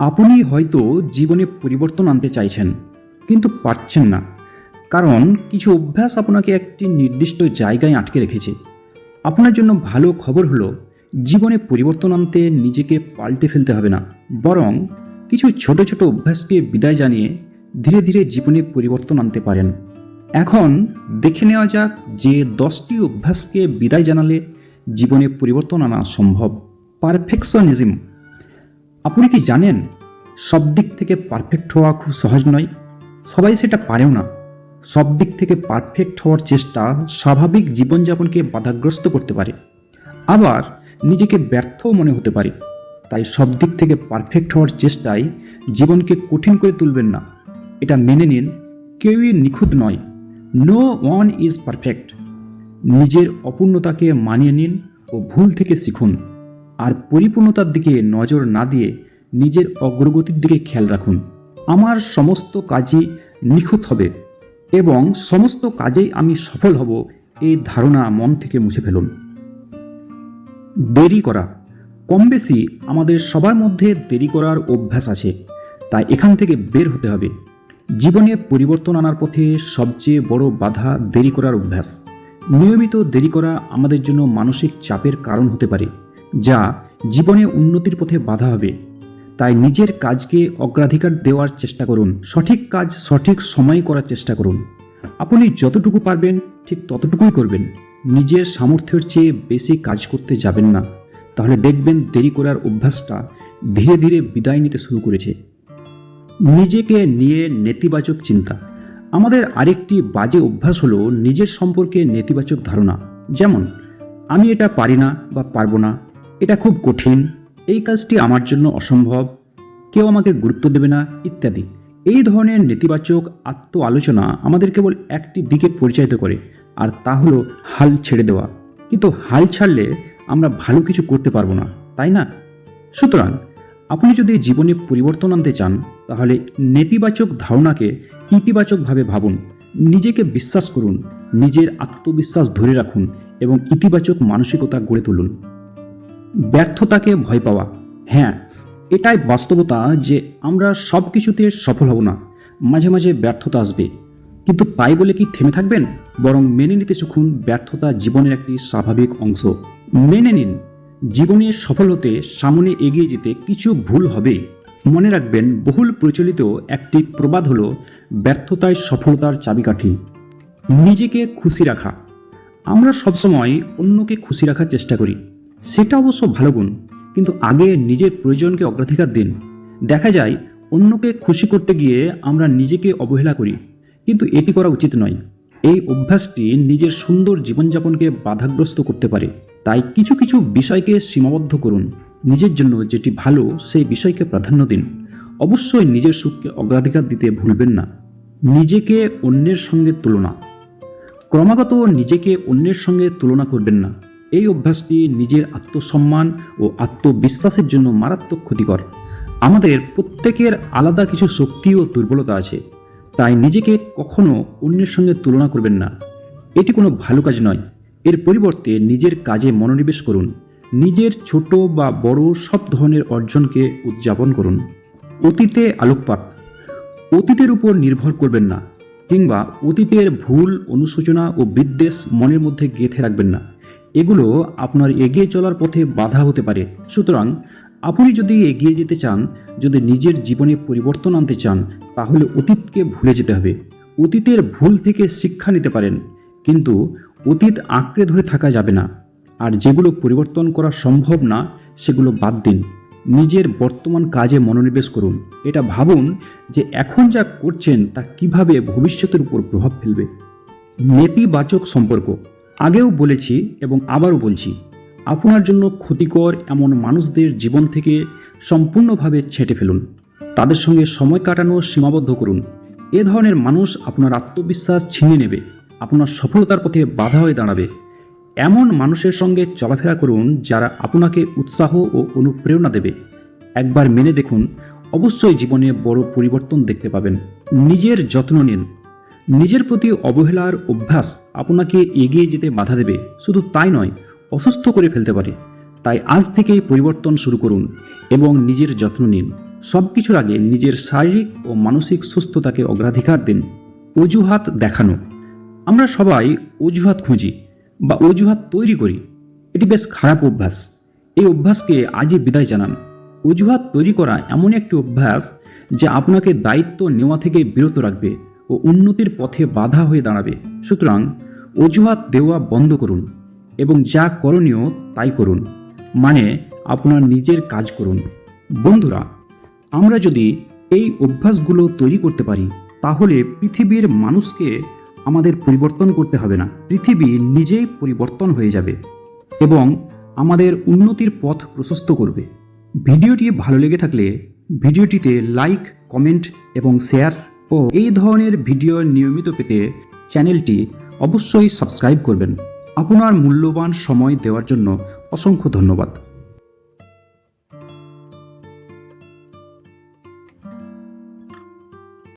আপনি হয়তো জীবনে পরিবর্তন আনতে চাইছেন, কিন্তু পারছেন না। কারণ কিছু অভ্যাস আপনাকে একটি নির্দিষ্ট জায়গায় আটকে রেখেছে। আপনার জন্য ভালো খবর হলো, জীবনে পরিবর্তন আনতে নিজেকে পাল্টে ফেলতে হবে না। বরং কিছু ছোট ছোট অভ্যাসকে বিদায় জানিয়ে ধীরে ধীরে জীবনে পরিবর্তন আনতে পারেন। এখন দেখে নেওয়া যাক যে দশটি অভ্যাসকে বিদায় জানালে জীবনে পরিবর্তন আনা সম্ভব। পারফেকশনিজম। আপনি কি জানেন, সব দিক থেকে পারফেক্ট হওয়া খুব সহজ নয়? সবাই সেটা পারেও না। সব দিক থেকে পারফেক্ট হওয়ার চেষ্টা স্বাভাবিক জীবনযাপনকে বাধাগ্রস্ত করতে পারে। আবার নিজেকে ব্যর্থও মনে হতে পারে। তাই সব দিক থেকে পারফেক্ট হওয়ার চেষ্টায় জীবনকে কঠিন করে তুলবেন না। এটা মেনে নিন, কেউই নিখুঁত নয়। নো ওয়ান ইজ পারফেক্ট নিজের অপূর্ণতাকে মানিয়ে নিন ও ভুল থেকে শিখুন। আর পরিপূর্ণতার দিকে নজর না দিয়ে নিজের অগ্রগতির দিকে খেয়াল রাখুন। আমার সমস্ত কাজই নিখুঁত হবে এবং সমস্ত কাজেই আমি সফল হব এই ধারণা মন থেকে মুছে ফেলুন। দেরি করা। কম বেশি আমাদের সবার মধ্যে দেরি করার অভ্যাস আছে, তাই এখান থেকে বের হতে হবে। জীবনে পরিবর্তন আনার পথে সবচেয়ে বড় বাধা দেরি করার অভ্যাস। নিয়মিত দেরি করা আমাদের জন্য মানসিক চাপের কারণ হতে পারে। যা জীবনে উন্নতির পথে বাধা হবে। তাই নিজের কাজকে অগ্রাধিকার দেওয়ার চেষ্টা করুন। সঠিক কাজ সঠিক সময়ে করার চেষ্টা করুন। আপনি যতটুকু পারবেন, ঠিক ততটুকুই করবেন। নিজের সামর্থ্যের চেয়ে বেশি কাজ করতে যাবেন না। তাহলে দেখবেন দেরি করার অভ্যাসটা ধীরে ধীরে বিদায় নিতে শুরু করেছে। নিজেকে নিয়ে নেতিবাচক চিন্তা। আমাদের আরেকটি বাজে অভ্যাস হলো নিজের সম্পর্কে নেতিবাচক ধারণা। যেমন, আমি এটা পারি না বা পারব না। এটা খুব কঠিন। এই কাজটি আমার জন্য অসম্ভব। কেউ আমাকে গুরুত্ব দেবে না, ইত্যাদি। এই ধরনের নেতিবাচক আত্ম আলোচনা আমাদের কেবল একটি দিকে পরিচালিত করে, আর তা হলো হাল ছেড়ে দেওয়া। কিন্তু হাল ছাড়লে আমরা ভালো কিছু করতে পারব না, তাই না? সুতরাং, আপনি যদি জীবনে পরিবর্তন আনতে চান, তাহলে নেতিবাচক ধারণাকে ইতিবাচকভাবে ভাবুন। নিজেকে বিশ্বাস করুন, নিজের আত্মবিশ্বাস ধরে রাখুন এবং ইতিবাচক মানসিকতা গড়ে তুলুন। ব্যর্থতাকে ভয় পাওয়া। হ্যাঁ এটাই বাস্তবতা যে আমরা সব কিছুতে সফল হব না। মাঝে মাঝে ব্যর্থতা আসবে। কিন্তু তাই বলে কি থেমে থাকবেন? বরং মেনে নিতে শিখুন ব্যর্থতা জীবনের একটি স্বাভাবিক অংশ। মেনে নিন, জীবনে সফল হতে সামনে এগিয়ে যেতে কিছু ভুল হবে। মনে রাখবেন, বহুল প্রচলিত একটি প্রবাদ হল, ব্যর্থতায় সফলতার চাবিকাঠি। নিজেকে খুশি রাখা। আমরা সবসময় অন্যকে খুশি রাখার চেষ্টা করি। সেটা অবশ্য ভালো গুণ, কিন্তু আগে নিজের প্রয়োজনকে অগ্রাধিকার দিন। দেখা যায়, অন্যকে খুশি করতে গিয়ে আমরা নিজেকে অবহেলা করি, কিন্তু এটি করা উচিত নয়। এই অভ্যাসটি নিজের সুন্দর জীবনযাপনকে বাধাগ্রস্ত করতে পারে। তাই কিছু কিছু বিষয়কে সীমাবদ্ধ করুন। নিজের জন্য যেটি ভালো, সেই বিষয়কে প্রাধান্য দিন। অবশ্যই নিজের সুখকে অগ্রাধিকার দিতে ভুলবেন না। নিজেকে অন্যের সঙ্গে তুলনা। ক্রমাগত নিজেকে অন্যের সঙ্গে তুলনা করবেন না। এই অভ্যাসটি নিজের আত্মসম্মান ও আত্মবিশ্বাসের জন্য মারাত্মক ক্ষতিকর। আমাদের প্রত্যেকের আলাদা কিছু শক্তি ও দুর্বলতা আছে, তাই নিজেকে কখনো অন্যের সঙ্গে তুলনা করবেন না। এটি কোনো ভালো কাজ নয়। এর পরিবর্তে নিজের কাজে মনোনিবেশ করুন। নিজের ছোট বা বড় সব ধরনের অর্জনকে উদযাপন করুন। অতীতে আলোকপাত। অতীতের উপর নির্ভর করবেন না, কিংবা অতীতের ভুল, অনুশোচনা ও বিদ্বেষ মনের মধ্যে গেঁথে রাখবেন না। এগুলো আপনার এগিয়ে চলার পথে বাধা হতে পারে। সুতরাং আপনি যদি এগিয়ে যেতে চান, যদি নিজের জীবনে পরিবর্তন আনতে চান, তাহলে অতীতকে ভুলে যেতে হবে। অতীতের ভুল থেকে শিক্ষা নিতে পারেন, কিন্তু অতীত আঁকড়ে ধরে থাকা যাবে না। আর যেগুলো পরিবর্তন করা সম্ভব না, সেগুলো বাদ দিন। নিজের বর্তমান কাজে মনোনিবেশ করুন। এটা ভাবুন যে এখন যা করছেন, তা কীভাবে ভবিষ্যতের উপর প্রভাব ফেলবে। নেতিবাচক সম্পর্ক। আগেও বলেছি এবং আবারও বলছি, আপনার জন্য ক্ষতিকর এমন মানুষদের জীবন থেকে সম্পূর্ণভাবে ছেঁটে ফেলুন। তাদের সঙ্গে সময় কাটানো সীমাবদ্ধ করুন। এ ধরনের মানুষ আপনার আত্মবিশ্বাস ছিনিয়ে নেবে, আপনার সফলতার পথে বাধা হয়ে দাঁড়াবে। এমন মানুষের সঙ্গে চলাফেরা করুন যারা আপনাকে উৎসাহ ও অনুপ্রেরণা দেবে। একবার মেনে দেখুন, অবশ্যই জীবনে বড় পরিবর্তন দেখতে পাবেন। নিজের যত্ন নিন। নিজের প্রতি অবহেলার অভ্যাস আপনাকে এগিয়ে যেতে বাধা দেবে। শুধু তাই নয়, অসুস্থ করে ফেলতে পারে। তাই আজ থেকেই পরিবর্তন শুরু করুন এবং নিজের যত্ন নিন। সব কিছুর আগে নিজের শারীরিক ও মানসিক সুস্থতাকে অগ্রাধিকার দিন। অজুহাত দেখানো। আমরা সবাই অজুহাত খুঁজি বা অজুহাত তৈরি করি। এটি বেশ খারাপ অভ্যাস। এই অভ্যাসকে আজই বিদায় জানান। অজুহাত তৈরি করা এমন একটি অভ্যাস যা আপনাকে দায়িত্ব নেওয়া থেকে বিরত রাখবে। ও উন্নতির পথে বাধা হয়ে দাঁড়াবে। সুতরাং অজুহাত দেওয়া বন্ধ করুন এবং যা করণীয় তাই করুন মানে আপনার নিজের কাজ করুন। বন্ধুরা, আমরা যদি এই অভ্যাসগুলো তৈরি করতে পারি, তাহলে পৃথিবীর মানুষকে আমাদের পরিবর্তন করতে হবে না। পৃথিবী নিজেই পরিবর্তন হয়ে যাবে এবং আমাদের উন্নতির পথ প্রশস্ত করবে। ভিডিওটি ভালো লেগে থাকলে ভিডিওটিতে লাইক কমেন্ট এবং শেয়ার ও এই ধরনের ভিডিও নিয়মিত পেতে চ্যানেলটি অবশ্যই সাবস্ক্রাইব করবেন। আপনার মূল্যবান সময় দেওয়ার জন্য অসংখ্য ধন্যবাদ।